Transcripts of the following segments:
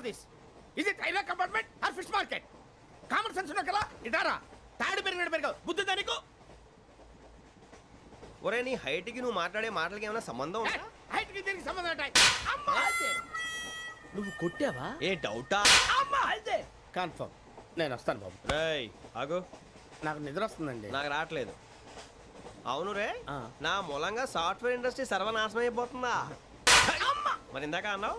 Of this ఇది railway compartment or fish market common sense ఉన్న కదా ఇటారా? తాడు పెరిగినట్టు పెరగవు. బుద్ధి దానికి ఒరే నీ హైట్కి నువ్వు మాట్లాడే మాటలకి ఏమైనా సంబంధం ఉందా? హైట్కి దీనికి సంబంధం ఉంటాయి అమ్మా! నువ్వు కొట్టావా? ఏ డౌటా అమ్మా! అదే కన్ఫర్మ్ నేను వస్తాను బాబు. రేయ్ ఆగు. నాకు నిద్ర వస్తుందండి. నాకు రావట్లేదు. అవును రే. నా మూలంగా సాఫ్ట్వేర్ ఇండస్ట్రీ సర్వనాశనం అయిపోతుందా? మరి ఇందాక అన్నావు?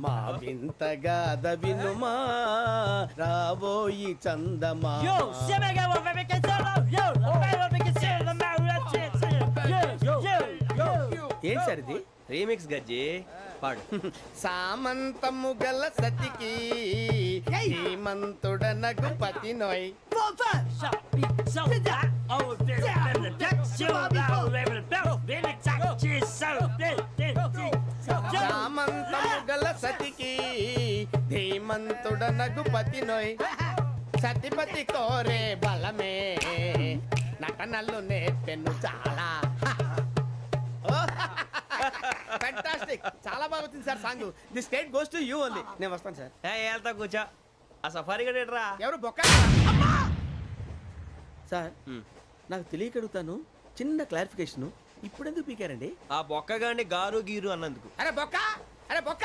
మా వింత గాథ వినుమా రాబోయి yo. ఏం సార్ ఇది రీమిక్స్ గజ్జి పాడు సామంతము గల సతికి హేమంతుడనగు పతి నోయ్ oh, సతికి ధీమంతుడనగు పతి నోయ్. సతిపతి కోరే బలమే. నటనలు నేర్పెను చాలా. ఫ్యాంటాస్టిక్ చాలా బాగా వచ్చింది sir song. The state goes to you only. నేను వస్తాను సార్. వెళ్తా కూర్చో. ఆ సఫారీ గడేట్రా ఎవరు బొక్క? సార్ నాకు తెలియక అడుగుతాను చిన్న క్లారిఫికేషన్. ఇప్పుడు ఎందుకు పీకారండి? ఆ బొక్కగాండి గారు గీరు అన్నందుకు. అరే బొక్క! అరే బొక్క!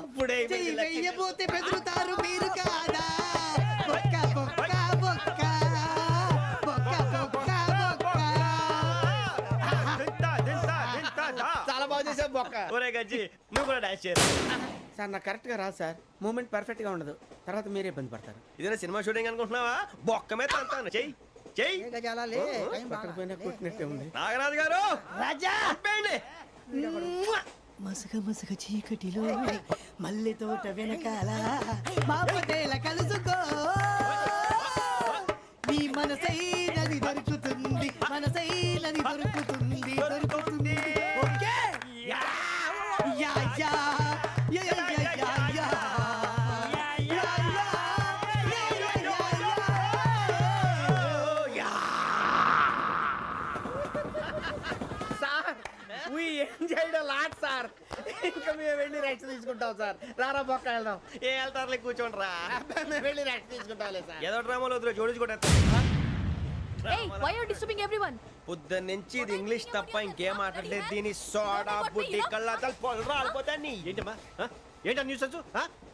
అప్పుడే వెయ్యబోతే బెదురుతారు మీరు కాదా? బొక్క బొక్క బొక్క. బొక్క బొక్క. చాలా బాగా చేసావు బొక్క. ఒరే గజ్జి నువ్వు కూడా డాన్స్ చేయరు? సార్ నాకు కరెక్ట్గా రాదు సార్. మూమెంట్ పర్ఫెక్ట్గా ఉండదు. తర్వాత మీరే ఇబ్బంది పడతారు. ఇదేనా సినిమా షూటింగ్ అనుకుంటున్నావా? బొక్క మీద అంటాను. చెయ్యి చెయ్యి. నాగరాజు గారు రాజా! మసగ మసగ చీకటిలో మల్లె తోట వెనకాల మా కలుసుకో. మీ మనసైనది దొరుకుతుంది మనసైనది దొరుకుతుంది. తీసుకుంటాం సార్. రారా బొక్క వెళ్దాం. ఏ వెళ్తారులే కూర్చోండి రా. వెళ్ళి రెస్ట్ తీసుకుంటాంలే సార్. ఏదో డ్రామాలో వద్దులే జోడించుకుంటా Hey, why are you disturbing everyone? పొద్దున్న నుంచి ఇది ఇంగ్లీష్ తప్ప ఇంకేం మాట్లాడలేదు. దీని సోడా బుద్ధి కళ్ళ పొలు రాలిపోతా నీ ఏంటమ్మా? ఏంటా న్యూస్ వచ్చు ఆ?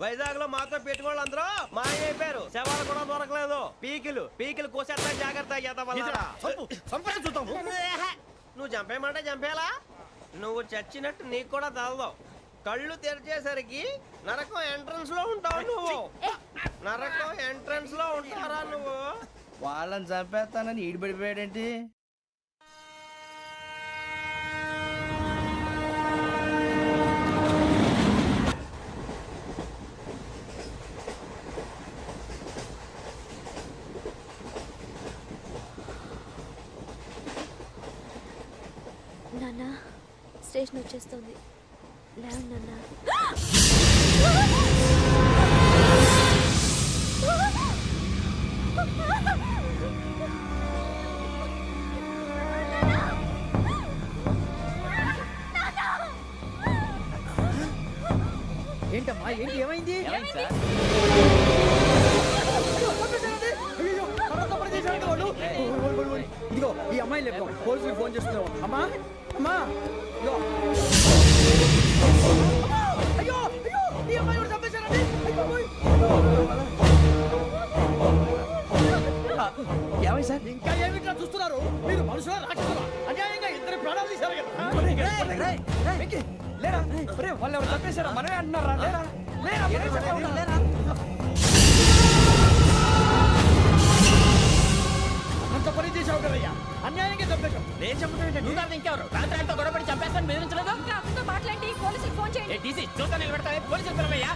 వైజాగ్లో మాతో పెట్టుకోళ్ళు అందరూ మాయమైపోయారు శవాలు కూడా దొరకలేదు. పీకిలు పీకిలు కోసేస్తా జాగ్రత్త. నువ్వు చంపేయమంటే చంపేలా? నువ్వు చచ్చినట్టు నీకు కూడా తగదు కళ్ళు తెరిచేసరికి నరకం ఎంట్రన్స్లో ఉంటావు నువ్వు. నరకం ఎంట్రన్స్లో ఉంటారా నువ్వు? వాళ్ళని చంపేస్తానని ఈడిపడిపోయాడేంటి నాన్న స్టేషన్ వచ్చేస్తుంది. ఏంటమ్మా? ఏంటి? ఏమైంది? ఇదిగో ఈ అమ్మాయి లేదు పోలీసులకు ఫోన్ చేస్తున్నావు. అమ్మా! అమ్మా! ఇదిగో అయ్యో! అయ్యో! ఈ అమ్మాయి కూడా చంపేశారండి? అయ్యో, ఓయ్. ఏమై సార్? ఇంకా ఏమిట్లా చూస్తున్నారు? మీరు మనుషుల రాక్షసులా? అన్యాయంగా ఇద్దరు ప్రాణాలు తీశారు కదా? లేరా? వాళ్ళు ఎవరు చంపేశారా మనమే అంటున్నారా? లేరా? లేరా? పోలీసులు పిలవయ్యా